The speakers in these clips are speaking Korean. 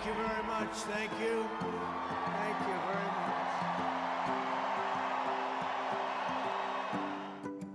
Thank you very much. Thank you. Thank you very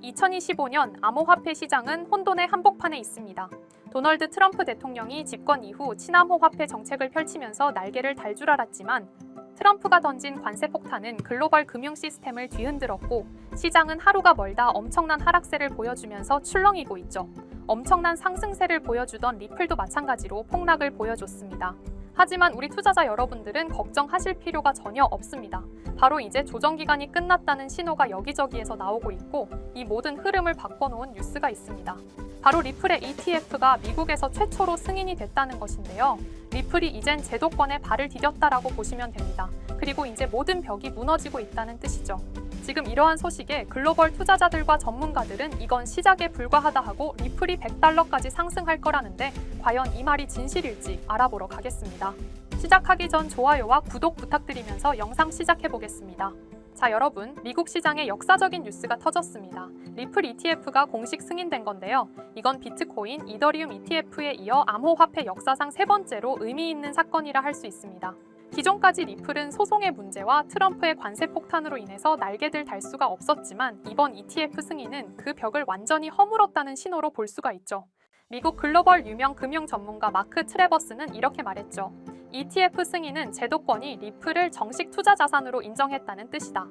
much. 2025년 암호화폐 시장은 혼돈의 한복판에 있습니다. 도널드 트럼프 대통령이 집권 이후 친암호 화폐 정책을 펼치면서 날개를 달 줄 알았지만 트럼프가 던진 관세 폭탄은 글로벌 금융 시스템을 뒤흔들었고 시장은 하루가 멀다 엄청난 하락세를 보여주면서 출렁이고 있죠. 엄청난 상승세를 보여주던 리플도 마찬가지로 폭락을 보여줬습니다. 하지만 우리 투자자 여러분들은 걱정하실 필요가 전혀 없습니다. 바로 이제 조정 기간이 끝났다는 신호가 여기저기에서 나오고 있고 이 모든 흐름을 바꿔놓은 뉴스가 있습니다. 바로 리플의 ETF가 미국에서 최초로 승인이 됐다는 것인데요. 리플이 이젠 제도권에 발을 디뎠다라고 보시면 됩니다. 그리고 이제 모든 벽이 무너지고 있다는 뜻이죠. 지금 이러한 소식에 글로벌 투자자들과 전문가들은 이건 시작에 불과하다 하고 리플이 100달러까지 상승할 거라는데 과연 이 말이 진실일지 알아보러 가겠습니다. 시작하기 전 좋아요와 구독 부탁드리면서 영상 시작해 보겠습니다. 자, 여러분, 미국 시장에 역사적인 뉴스가 터졌습니다. 리플 ETF가 공식 승인된 건데요. 이건 비트코인, 이더리움 ETF에 이어 암호화폐 역사상 세 번째로 의미 있는 사건이라 할 수 있습니다. 기존까지 리플은 소송의 문제와 트럼프의 관세 폭탄으로 인해서 날개들 달 수가 없었지만 이번 ETF 승인은 그 벽을 완전히 허물었다는 신호로 볼 수가 있죠. 미국 글로벌 유명 금융 전문가 마크 트레버스는 이렇게 말했죠. ETF 승인은 제도권이 리플을 정식 투자 자산으로 인정했다는 뜻이다.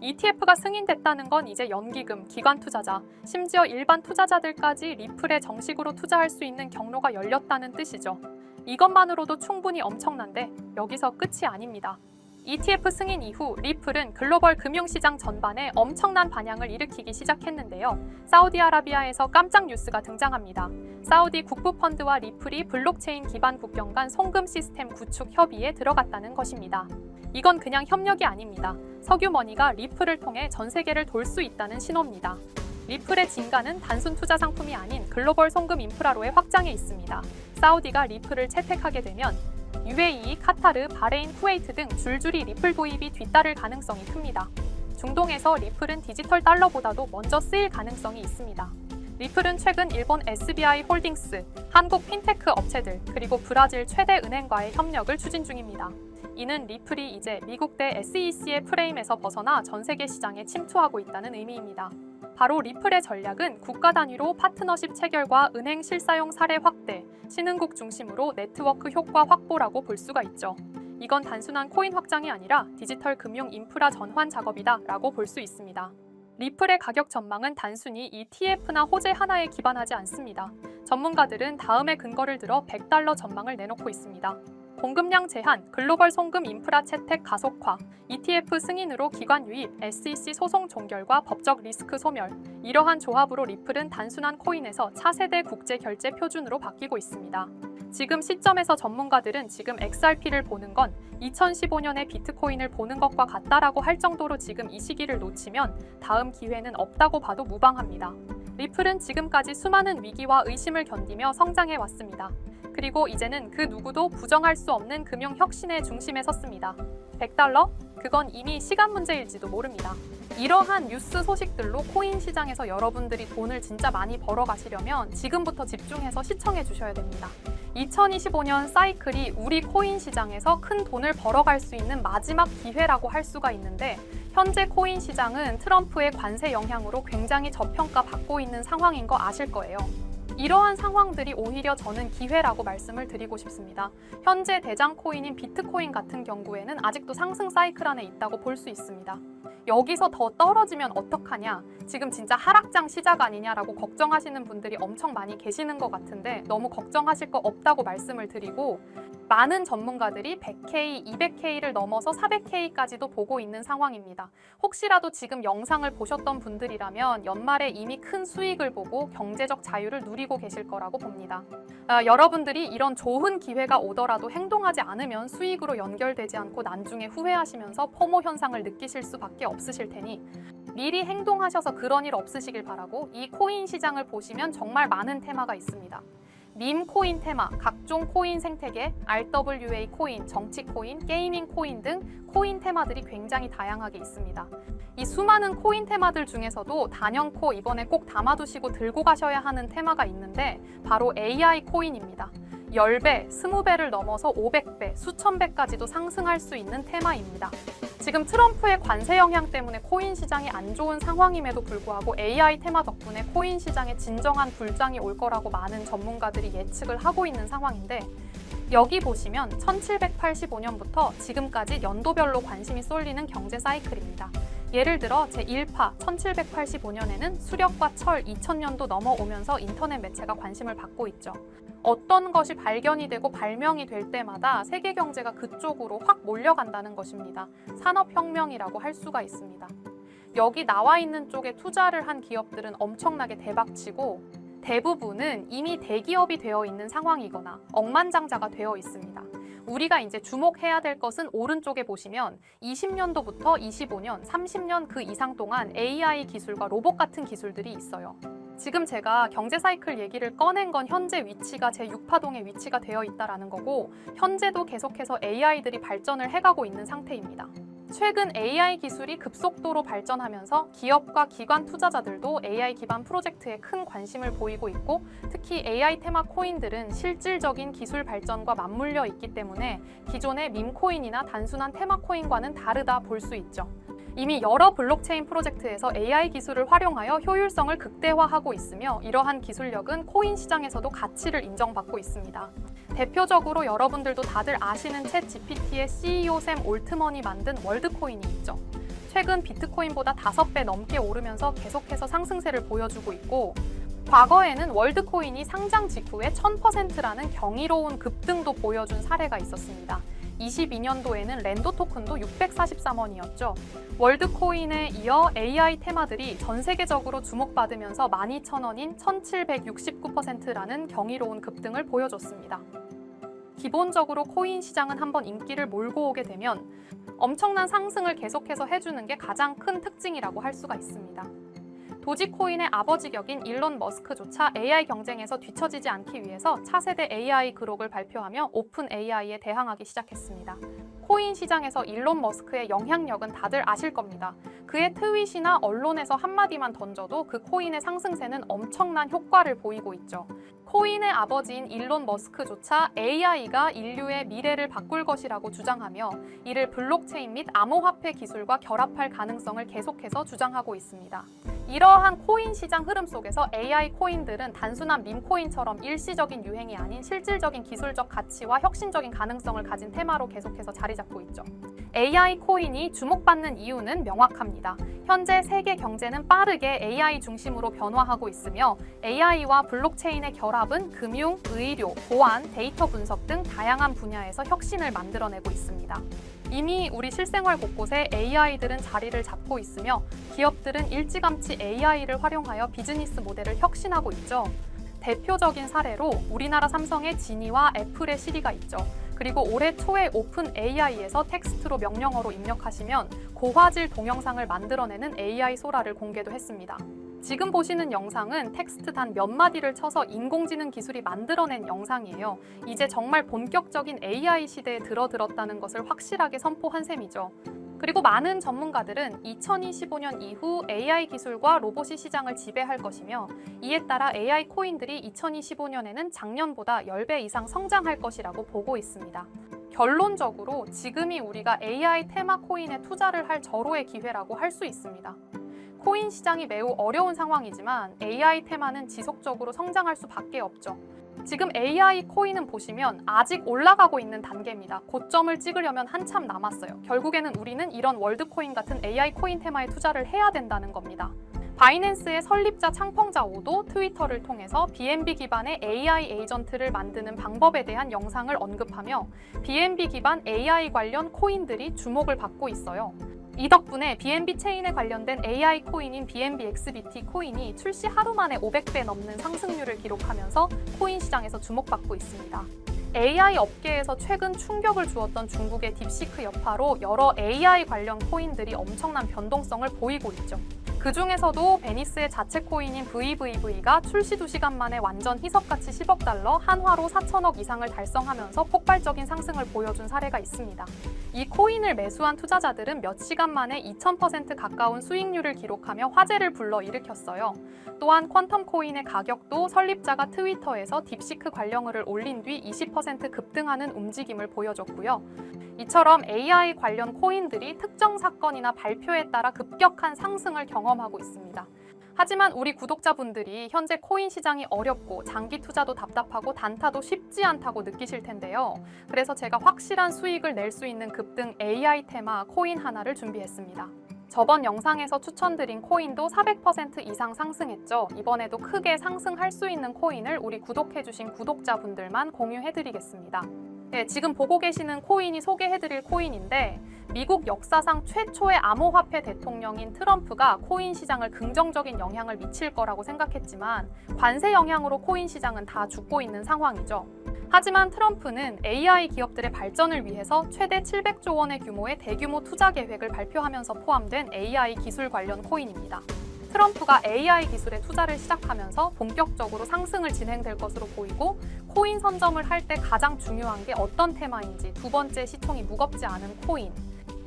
ETF가 승인됐다는 건 이제 연기금, 기관 투자자, 심지어 일반 투자자들까지 리플에 정식으로 투자할 수 있는 경로가 열렸다는 뜻이죠. 이것만으로도 충분히 엄청난데 여기서 끝이 아닙니다. ETF 승인 이후 리플은 글로벌 금융시장 전반에 엄청난 반향을 일으키기 시작했는데요. 사우디아라비아에서 깜짝 뉴스가 등장합니다. 사우디 국부펀드와 리플이 블록체인 기반 국경 간 송금 시스템 구축 협의에 들어갔다는 것입니다. 이건 그냥 협력이 아닙니다. 석유머니가 리플을 통해 전 세계를 돌 수 있다는 신호입니다. 리플의 진가는 단순 투자 상품이 아닌 글로벌 송금 인프라로의 확장에 있습니다. 사우디가 리플을 채택하게 되면 UAE, 카타르, 바레인, 쿠웨이트 등 줄줄이 리플 도입이 뒤따를 가능성이 큽니다. 중동에서 리플은 디지털 달러보다도 먼저 쓰일 가능성이 있습니다. 리플은 최근 일본 SBI 홀딩스, 한국 핀테크 업체들, 그리고 브라질 최대 은행과의 협력을 추진 중입니다. 이는 리플이 이제 미국 대 SEC의 프레임에서 벗어나 전 세계 시장에 침투하고 있다는 의미입니다. 바로 리플의 전략은 국가 단위로 파트너십 체결과 은행 실사용 사례 확대, 신흥국 중심으로 네트워크 효과 확보라고 볼 수가 있죠. 이건 단순한 코인 확장이 아니라 디지털 금융 인프라 전환 작업이다 라고 볼 수 있습니다. 리플의 가격 전망은 단순히 ETF나 호재 하나에 기반하지 않습니다. 전문가들은 다음의 근거를 들어 100달러 전망을 내놓고 있습니다. 공급량 제한, 글로벌 송금 인프라 채택 가속화, ETF 승인으로 기관 유입, SEC 소송 종결과 법적 리스크 소멸. 이러한 조합으로 리플은 단순한 코인에서 차세대 국제 결제 표준으로 바뀌고 있습니다. 지금 시점에서 전문가들은 지금 XRP를 보는 건 2015년에 비트코인을 보는 것과 같다라고 할 정도로 지금 이 시기를 놓치면 다음 기회는 없다고 봐도 무방합니다. 리플은 지금까지 수많은 위기와 의심을 견디며 성장해 왔습니다. 그리고 이제는 그 누구도 부정할 수 없는 금융 혁신의 중심에 섰습니다. 100달러? 그건 이미 시간 문제일지도 모릅니다. 이러한 뉴스 소식들로 코인 시장에서 여러분들이 돈을 진짜 많이 벌어 가시려면 지금부터 집중해서 시청해 주셔야 됩니다. 2025년 사이클이 우리 코인 시장에서 큰 돈을 벌어갈 수 있는 마지막 기회라고 할 수가 있는데 현재 코인 시장은 트럼프의 관세 영향으로 굉장히 저평가 받고 있는 상황인 거 아실 거예요. 이러한 상황들이 오히려 저는 기회라고 말씀을 드리고 싶습니다. 현재 대장 코인인 비트코인 같은 경우에는 아직도 상승 사이클 안에 있다고 볼 수 있습니다. 여기서 더 떨어지면 어떡하냐? 지금 진짜 하락장 시작 아니냐라고 걱정하시는 분들이 엄청 많이 계시는 것 같은데 너무 걱정하실 거 없다고 말씀을 드리고 많은 전문가들이 100K, 200K를 넘어서 400K까지도 보고 있는 상황입니다. 혹시라도 지금 영상을 보셨던 분들이라면 연말에 이미 큰 수익을 보고 경제적 자유를 누리고 계실 거라고 봅니다. 아, 여러분들이 이런 좋은 기회가 오더라도 행동하지 않으면 수익으로 연결되지 않고 나중에 후회하시면서 포모 현상을 느끼실 수밖에 없으실 테니 미리 행동하셔서 그런 일 없으시길 바라고 이 코인 시장을 보시면 정말 많은 테마가 있습니다. 밈 코인 테마, 각종 코인 생태계, RWA 코인, 정치 코인, 게이밍 코인 등 코인 테마들이 굉장히 다양하게 있습니다. 이 수많은 코인 테마들 중에서도 단연코 이번에 꼭 담아두시고 들고 가셔야 하는 테마가 있는데 바로 AI 코인입니다. 10배, 20배를 넘어서 500배, 수천 배까지도 상승할 수 있는 테마입니다. 지금 트럼프의 관세 영향 때문에 코인 시장이 안 좋은 상황임에도 불구하고 AI 테마 덕분에 코인 시장에 진정한 불장이 올 거라고 많은 전문가들이 예측을 하고 있는 상황인데 여기 보시면 1785년부터 지금까지 연도별로 관심이 쏠리는 경제 사이클입니다. 예를 들어 제1파 1785년에는 수력과 철 2000년도 넘어오면서 인터넷 매체가 관심을 받고 있죠. 어떤 것이 발견이 되고 발명이 될 때마다 세계 경제가 그쪽으로 확 몰려간다는 것입니다. 산업혁명이라고 할 수가 있습니다. 여기 나와 있는 쪽에 투자를 한 기업들은 엄청나게 대박치고 대부분은 이미 대기업이 되어 있는 상황이거나 억만장자가 되어 있습니다. 우리가 이제 주목해야 될 것은 오른쪽에 보시면 20년도부터 25년, 30년 그 이상 동안 AI 기술과 로봇 같은 기술들이 있어요. 지금 제가 경제 사이클 얘기를 꺼낸 건 현재 위치가 제 6파동의 위치가 되어 있다라는 거고 현재도 계속해서 AI들이 발전을 해가고 있는 상태입니다. 최근 AI 기술이 급속도로 발전하면서 기업과 기관 투자자들도 AI 기반 프로젝트에 큰 관심을 보이고 있고 특히 AI 테마 코인들은 실질적인 기술 발전과 맞물려 있기 때문에 기존의 밈코인이나 단순한 테마 코인과는 다르다 볼 수 있죠. 이미 여러 블록체인 프로젝트에서 AI 기술을 활용하여 효율성을 극대화하고 있으며 이러한 기술력은 코인 시장에서도 가치를 인정받고 있습니다. 대표적으로 여러분들도 다들 아시는 챗 GPT의 CEO 샘 올트먼이 만든 월드코인이 있죠. 최근 비트코인보다 5배 넘게 오르면서 계속해서 상승세를 보여주고 있고 과거에는 월드코인이 상장 직후에 1000%라는 경이로운 급등도 보여준 사례가 있었습니다. 22년도에는 랜도 토큰도 643원이었죠. 월드코인에 이어 AI 테마들이 전 세계적으로 주목받으면서 12,000원인 1769%라는 경이로운 급등을 보여줬습니다. 기본적으로 코인 시장은 한번 인기를 몰고 오게 되면 엄청난 상승을 계속해서 해주는 게 가장 큰 특징이라고 할 수가 있습니다. 도지코인의 아버지 격인 일론 머스크조차 AI 경쟁에서 뒤처지지 않기 위해서 차세대 AI 그룹을 발표하며 오픈 AI에 대항하기 시작했습니다. 코인 시장에서 일론 머스크의 영향력은 다들 아실 겁니다. 그의 트윗이나 언론에서 한마디만 던져도 그 코인의 상승세는 엄청난 효과를 보이고 있죠. 코인의 아버지인 일론 머스크조차 AI가 인류의 미래를 바꿀 것이라고 주장하며 이를 블록체인 및 암호화폐 기술과 결합할 가능성을 계속해서 주장하고 있습니다. 이러한 코인 시장 흐름 속에서 AI 코인들은 단순한 밈코인처럼 일시적인 유행이 아닌 실질적인 기술적 가치와 혁신적인 가능성을 가진 테마로 계속해서 자리 잡고 있죠. AI 코인이 주목받는 이유는 명확합니다. 현재 세계 경제는 빠르게 AI 중심으로 변화하고 있으며 AI와 블록체인의 결합은 금융, 의료, 보안, 데이터 분석 등 다양한 분야에서 혁신을 만들어내고 있습니다. 이미 우리 실생활 곳곳에 AI들은 자리를 잡고 있으며 기업들은 일찌감치 AI를 활용하여 비즈니스 모델을 혁신하고 있죠. 대표적인 사례로 우리나라 삼성의 지니와 애플의 시리가 있죠. 그리고 올해 초에 오픈 AI에서 텍스트로 명령어로 입력하시면 고화질 동영상을 만들어내는 AI 소라를 공개도 했습니다. 지금 보시는 영상은 텍스트 단 몇 마디를 쳐서 인공지능 기술이 만들어낸 영상이에요. 이제 정말 본격적인 AI 시대에 들어들었다는 것을 확실하게 선포한 셈이죠. 그리고 많은 전문가들은 2025년 이후 AI 기술과 로봇이 시장을 지배할 것이며 이에 따라 AI 코인들이 2025년에는 작년보다 10배 이상 성장할 것이라고 보고 있습니다. 결론적으로 지금이 우리가 AI 테마 코인에 투자를 할 절호의 기회라고 할 수 있습니다. 코인 시장이 매우 어려운 상황이지만 AI 테마는 지속적으로 성장할 수밖에 없죠. 지금 AI 코인은 보시면 아직 올라가고 있는 단계입니다. 고점을 찍으려면 한참 남았어요. 결국에는 우리는 이런 월드코인 같은 AI 코인 테마에 투자를 해야 된다는 겁니다. 바이낸스의 설립자 창펑자 오도 트위터를 통해서 BNB 기반의 AI 에이전트를 만드는 방법에 대한 영상을 언급하며 BNB 기반 AI 관련 코인들이 주목을 받고 있어요. 이 덕분에 BNB 체인에 관련된 AI 코인인 BNB XBT 코인이 출시 하루 만에 500배 넘는 상승률을 기록하면서 코인 시장에서 주목받고 있습니다. AI 업계에서 최근 충격을 주었던 중국의 딥시크 여파로 여러 AI 관련 코인들이 엄청난 변동성을 보이고 있죠. 그 중에서도 베니스의 자체 코인인 VVV가 출시 2시간 만에 완전 희석가치 10억 달러, 한화로 4천억 이상을 달성하면서 폭발적인 상승을 보여준 사례가 있습니다. 이 코인을 매수한 투자자들은 몇 시간 만에 2000% 가까운 수익률을 기록하며 화제를 불러일으켰어요. 또한 퀀텀 코인의 가격도 설립자가 트위터에서 딥시크 관련글을 올린 뒤 20% 급등하는 움직임을 보여줬고요. 이처럼 AI 관련 코인들이 특정 사건이나 발표에 따라 급격한 상승을 경험하고 있습니다. 하지만 우리 구독자분들이 현재 코인 시장이 어렵고 장기 투자도 답답하고 단타도 쉽지 않다고 느끼실 텐데요. 그래서 제가 확실한 수익을 낼 수 있는 급등 AI 테마 코인 하나를 준비했습니다. 저번 영상에서 추천드린 코인도 400% 이상 상승했죠. 이번에도 크게 상승할 수 있는 코인을 우리 구독해주신 구독자분들만 공유해드리겠습니다. 네, 지금 보고 계시는 코인이 소개해드릴 코인인데 미국 역사상 최초의 암호화폐 대통령인 트럼프가 코인 시장을 긍정적인 영향을 미칠 거라고 생각했지만 관세 영향으로 코인 시장은 다 죽고 있는 상황이죠. 하지만 트럼프는 AI 기업들의 발전을 위해서 최대 700조 원의 규모의 대규모 투자 계획을 발표하면서 포함된 AI 기술 관련 코인입니다. 트럼프가 AI 기술에 투자를 시작하면서 본격적으로 상승을 진행될 것으로 보이고 코인 선점을 할 때 가장 중요한 게 어떤 테마인지 두 번째 시총이 무겁지 않은 코인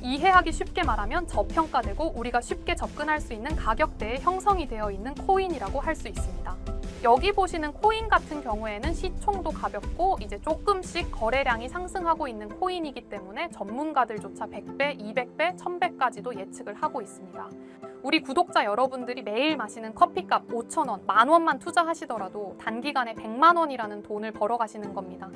이해하기 쉽게 말하면 저평가되고 우리가 쉽게 접근할 수 있는 가격대에 형성이 되어 있는 코인이라고 할 수 있습니다. 여기 보시는 코인 같은 경우에는 시총도 가볍고 이제 조금씩 거래량이 상승하고 있는 코인이기 때문에 전문가들조차 100배, 200배, 1000배까지도 예측을 하고 있습니다. 우리 구독자 여러분들이 매일 마시는 커피값 5,000원, 만 원만 투자하시더라도 단기간에 100만 원이라는 돈을 벌어가시는 겁니다.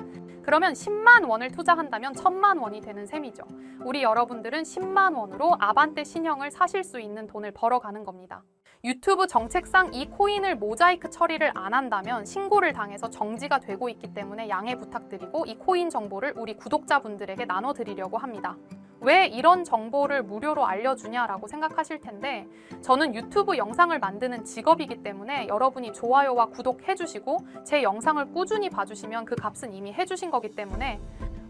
그러면 10만 원을 투자한다면 1000만 원이 되는 셈이죠. 우리 여러분들은 10만 원으로 아반떼 신형을 사실 수 있는 돈을 벌어가는 겁니다. 유튜브 정책상 이 코인을 모자이크 처리를 안 한다면 신고를 당해서 정지가 되고 있기 때문에 양해 부탁드리고 이 코인 정보를 우리 구독자분들에게 나눠드리려고 합니다. 왜 이런 정보를 무료로 알려주냐라고 생각하실 텐데 저는 유튜브 영상을 만드는 직업이기 때문에 여러분이 좋아요와 구독해주시고 제 영상을 꾸준히 봐주시면 그 값은 이미 해주신 거기 때문에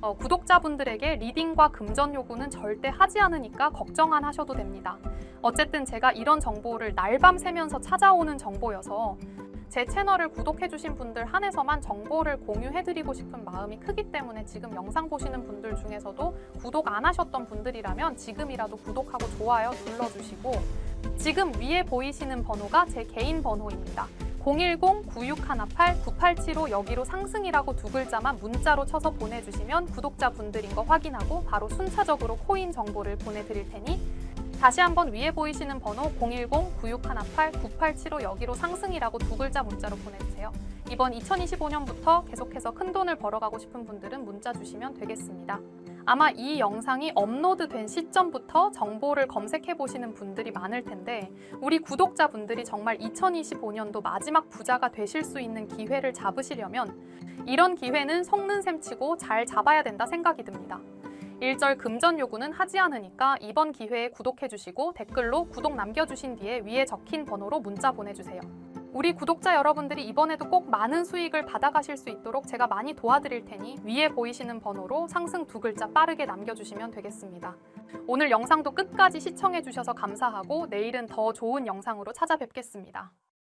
어, 구독자분들에게 리딩과 금전 요구는 절대 하지 않으니까 걱정 안 하셔도 됩니다. 어쨌든 제가 이런 정보를 날밤 새면서 찾아오는 정보여서 제 채널을 구독해주신 분들 한해서만 정보를 공유해드리고 싶은 마음이 크기 때문에 지금 영상 보시는 분들 중에서도 구독 안 하셨던 분들이라면 지금이라도 구독하고 좋아요 눌러주시고 지금 위에 보이시는 번호가 제 개인 번호입니다. 010-9618-9875 여기로 상승이라고 두 글자만 문자로 쳐서 보내주시면 구독자분들인 거 확인하고 바로 순차적으로 코인 정보를 보내드릴 테니 다시 한번 위에 보이시는 번호 010-9618-9875 여기로 상승이라고 두 글자 문자로 보내주세요. 이번 2025년부터 계속해서 큰 돈을 벌어가고 싶은 분들은 문자 주시면 되겠습니다. 아마 이 영상이 업로드된 시점부터 정보를 검색해 보시는 분들이 많을 텐데 우리 구독자분들이 정말 2025년도 마지막 부자가 되실 수 있는 기회를 잡으시려면 이런 기회는 속는 셈 치고 잘 잡아야 된다 생각이 듭니다. 일절 금전 요구는 하지 않으니까 이번 기회에 구독해 주시고 댓글로 구독 남겨 주신 뒤에 위에 적힌 번호로 문자 보내 주세요. 우리 구독자 여러분들이 이번에도 꼭 많은 수익을 받아가실 수 있도록 제가 많이 도와드릴 테니 위에 보이시는 번호로 상승 두 글자 빠르게 남겨주시면 되겠습니다. 오늘 영상도 끝까지 시청해 주셔서 감사하고 내일은 더 좋은 영상으로 찾아뵙겠습니다.